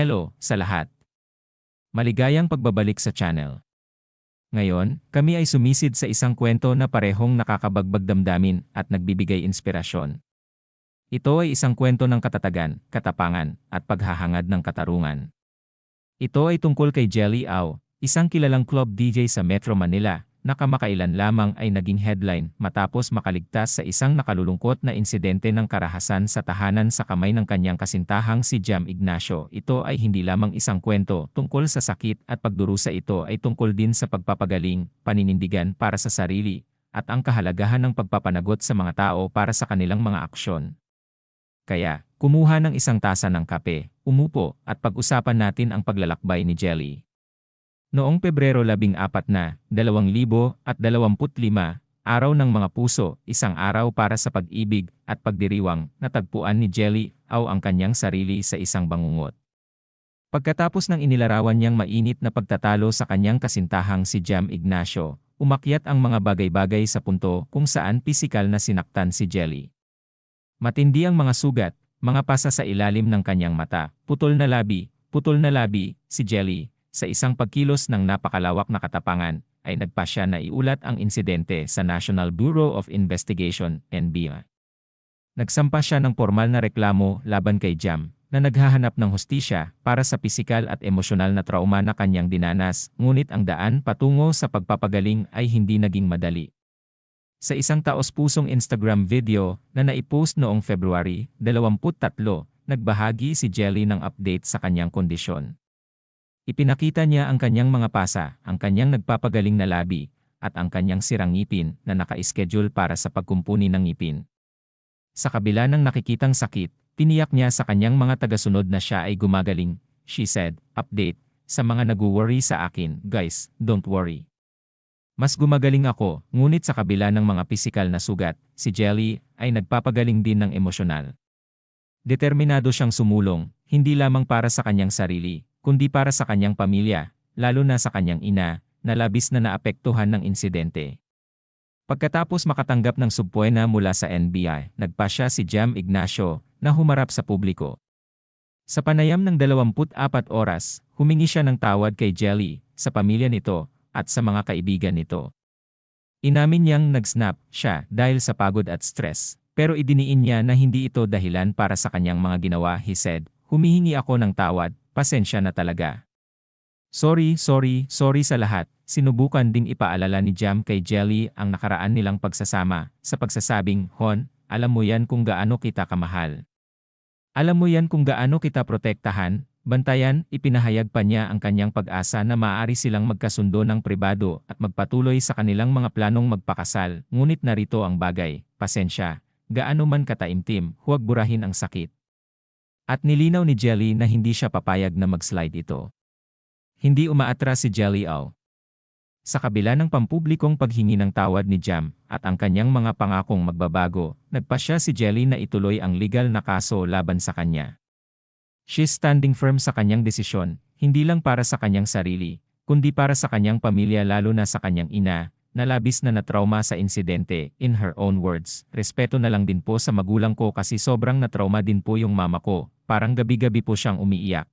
Hello sa lahat. Maligayang pagbabalik sa channel. Ngayon, kami ay sumisid sa isang kwento na parehong nakakabagbag damdamin at nagbibigay inspirasyon. Ito ay isang kwento ng katatagan, katapangan, at paghahangad ng katarungan. Ito ay tungkol kay Jelly Au, isang kilalang club DJ sa Metro Manila na kamakailan lamang ay naging headline matapos makaligtas sa isang nakalulungkot na insidente ng karahasan sa tahanan sa kamay ng kanyang kasintahang si Jam Ignacio. Ito ay hindi lamang isang kwento tungkol sa sakit at pagdurusa ito ay tungkol din sa pagpapagaling, paninindigan para sa sarili, at ang kahalagahan ng pagpapanagot sa mga tao para sa kanilang mga aksyon. Kaya, kumuha ng isang tasa ng kape, umupo, at pag-usapan natin ang paglalakbay ni Jelly. Noong Pebrero 14 na, 2025, araw ng mga puso, isang araw para sa pag-ibig at pagdiriwang, natagpuan ni Jelly Au ang kanyang sarili sa isang bangungot. Pagkatapos ng inilarawan niyang mainit na pagtatalo sa kanyang kasintahang si Jam Ignacio, umakyat ang mga bagay-bagay sa punto kung saan pisikal na sinaktan si Jelly. Matindi ang mga sugat, mga pasa sa ilalim ng kanyang mata, putol na labi, putol na labi, si Jelly, sa isang pagkilos ng napakalawak na katapangan, ay nagpasya na iulat ang insidente sa National Bureau of Investigation, NBI. Nagsampa siya ng formal na reklamo laban kay Jam, na naghahanap ng hustisya para sa pisikal at emosyonal na trauma na kanyang dinanas, ngunit ang daan patungo sa pagpapagaling ay hindi naging madali. Sa isang taos-pusong Instagram video na naipost noong February 23, nagbahagi si Jelly ng update sa kanyang kondisyon. Ipinakita niya ang kanyang mga pasa, ang kanyang nagpapagaling na labi, at ang kanyang sirang ngipin na naka-schedule para sa pagkumpuni ng ngipin. Sa kabila ng nakikitang sakit, tiniyak niya sa kanyang mga tagasunod na siya ay gumagaling. She said, update, sa mga nag-worry sa akin, guys, don't worry. Mas gumagaling ako, ngunit sa kabila ng mga pisikal na sugat, si Jelly ay nagpapagaling din ng emosyonal. Determinado siyang sumulong, hindi lamang para sa kanyang sarili, kundi para sa kanyang pamilya, lalo na sa kanyang ina, na labis na naapektuhan ng insidente. Pagkatapos makatanggap ng subpoena mula sa NBI, nagpasya si Jam Ignacio na humarap sa publiko. Sa panayam ng 24 oras, humingi siya ng tawad kay Jelly, sa pamilya nito, at sa mga kaibigan nito. Inamin niyang nag-snap siya dahil sa pagod at stress, pero idiniin niya na hindi ito dahilan para sa kanyang mga ginawa. He said, humihingi ako ng tawad pasensya na talaga. Sorry, sorry, sorry sa lahat. Sinubukan ding ipaalala ni Jam kay Jelly ang nakaraan nilang pagsasama sa pagsasabing, Hon, alam mo yan kung gaano kita kamahal. Alam mo yan kung gaano kita protektahan, bantayan, ipinahayag pa niya ang kanyang pag-asa na maaari silang magkasundo ng pribado at magpatuloy sa kanilang mga planong magpakasal, ngunit narito ang bagay, pasensya, gaano man kataimtim, huwag burahin ang sakit. At nilinaw ni Jelly na hindi siya papayag na mag-slide ito. Hindi umaatras si Jelly Au. Sa kabila ng pampublikong paghingi ng tawad ni Jam at ang kanyang mga pangakong magbabago, nagpasya si Jelly na ituloy ang legal na kaso laban sa kanya. She's standing firm sa kanyang desisyon, hindi lang para sa kanyang sarili, kundi para sa kanyang pamilya lalo na sa kanyang ina, na labis na natrauma sa insidente, in her own words. Respeto na lang din po sa magulang ko kasi sobrang natrauma din po yung mama ko, parang gabi-gabi po siyang umiiyak.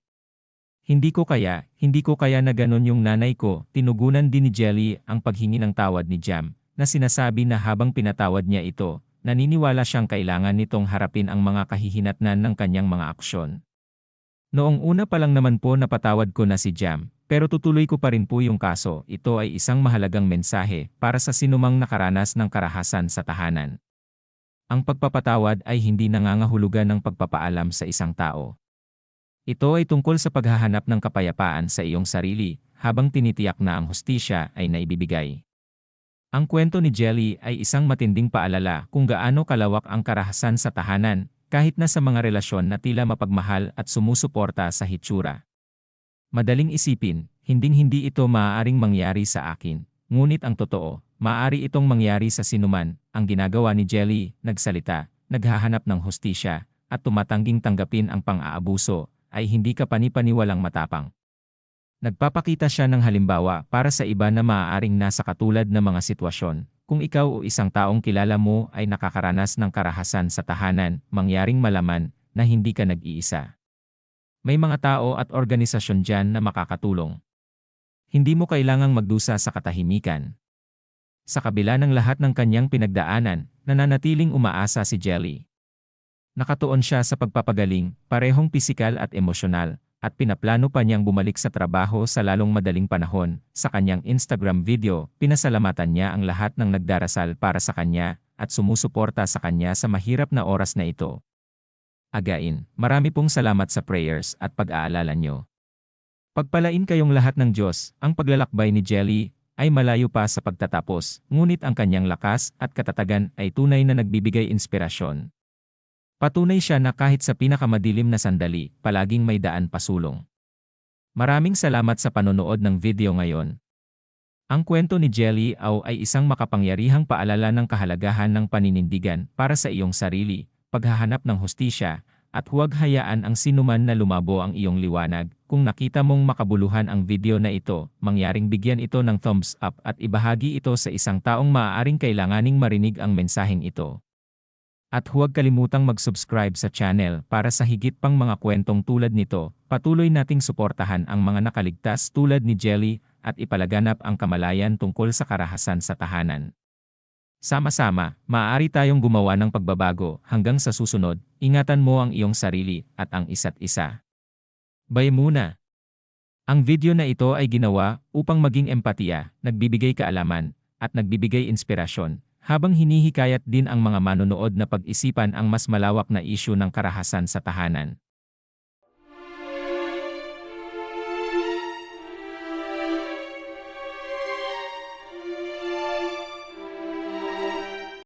Hindi ko kaya, hindi ko kaya na ganon yung nanay ko, tinugunan din ni Jelly ang paghingi ng tawad ni Jam, na sinasabi na habang pinatawad niya ito, naniniwala siyang kailangan nitong harapin ang mga kahihinatnan ng kanyang mga aksyon. Noong una pa lang naman po napatawad ko na si Jam, pero tutuloy ko pa rin po yung kaso. Ito ay isang mahalagang mensahe para sa sinumang nakaranas ng karahasan sa tahanan. Ang pagpapatawad ay hindi nangangahulugan ng pagpapaalam sa isang tao. Ito ay tungkol sa paghahanap ng kapayapaan sa iyong sarili habang tinitiyak na ang hustisya ay naibibigay. Ang kwento ni Jelly ay isang matinding paalala kung gaano kalawak ang karahasan sa tahanan kahit na sa mga relasyon na tila mapagmahal at sumusuporta sa hitsura. Madaling isipin, hinding-hindi ito maaaring mangyari sa akin, ngunit ang totoo, maaari itong mangyari sa sinuman, ang ginagawa ni Jelly, nagsalita, naghahanap ng hustisya, at tumatangging tanggapin ang pang-aabuso, ay hindi ka panipaniwalang matapang. Nagpapakita siya ng halimbawa para sa iba na maaaring nasa katulad na mga sitwasyon, kung ikaw o isang taong kilala mo ay nakakaranas ng karahasan sa tahanan, mangyaring malaman na hindi ka nag-iisa. May mga tao at organisasyon dyan na makakatulong. Hindi mo kailangang magdusa sa katahimikan. Sa kabila ng lahat ng kanyang pinagdaanan, nananatiling umaasa si Jelly. Nakatuon siya sa pagpapagaling, parehong pisikal at emosyonal, at pinaplano pa niyang bumalik sa trabaho sa lalong madaling panahon. Sa kanyang Instagram video, pinasalamatan niya ang lahat ng nagdarasal para sa kanya at sumusuporta sa kanya sa mahirap na oras na ito. Again, marami pong salamat sa prayers at pag-aalala niyo. Pagpalain kayong lahat ng Diyos, ang paglalakbay ni Jelly ay malayo pa sa pagtatapos, ngunit ang kanyang lakas at katatagan ay tunay na nagbibigay inspirasyon. Patunay siya na kahit sa pinakamadilim na sandali, palaging may daan pasulong. Maraming salamat sa panonood ng video ngayon. Ang kwento ni Jelly Au ay isang makapangyarihang paalala ng kahalagahan ng paninindigan para sa iyong sarili, paghahanap ng hustisya, at huwag hayaan ang sinuman na lumabo ang iyong liwanag. Kung nakita mong makabuluhan ang video na ito, mangyaring bigyan ito ng thumbs up at ibahagi ito sa isang taong maaaring kailanganing marinig ang mensaheng ito. At huwag kalimutang mag-subscribe sa channel para sa higit pang mga kwentong tulad nito. Patuloy nating suportahan ang mga nakaligtas tulad ni Jelly at ipalaganap ang kamalayan tungkol sa karahasan sa tahanan. Sama-sama, maaari tayong gumawa ng pagbabago hanggang sa susunod, ingatan mo ang iyong sarili at ang isa't isa. Bay muna! Ang video na ito ay ginawa upang maging empatiya, nagbibigay kaalaman, at nagbibigay inspirasyon, habang hinihikayat din ang mga manonood na pag-isipan ang mas malawak na isyu ng karahasan sa tahanan.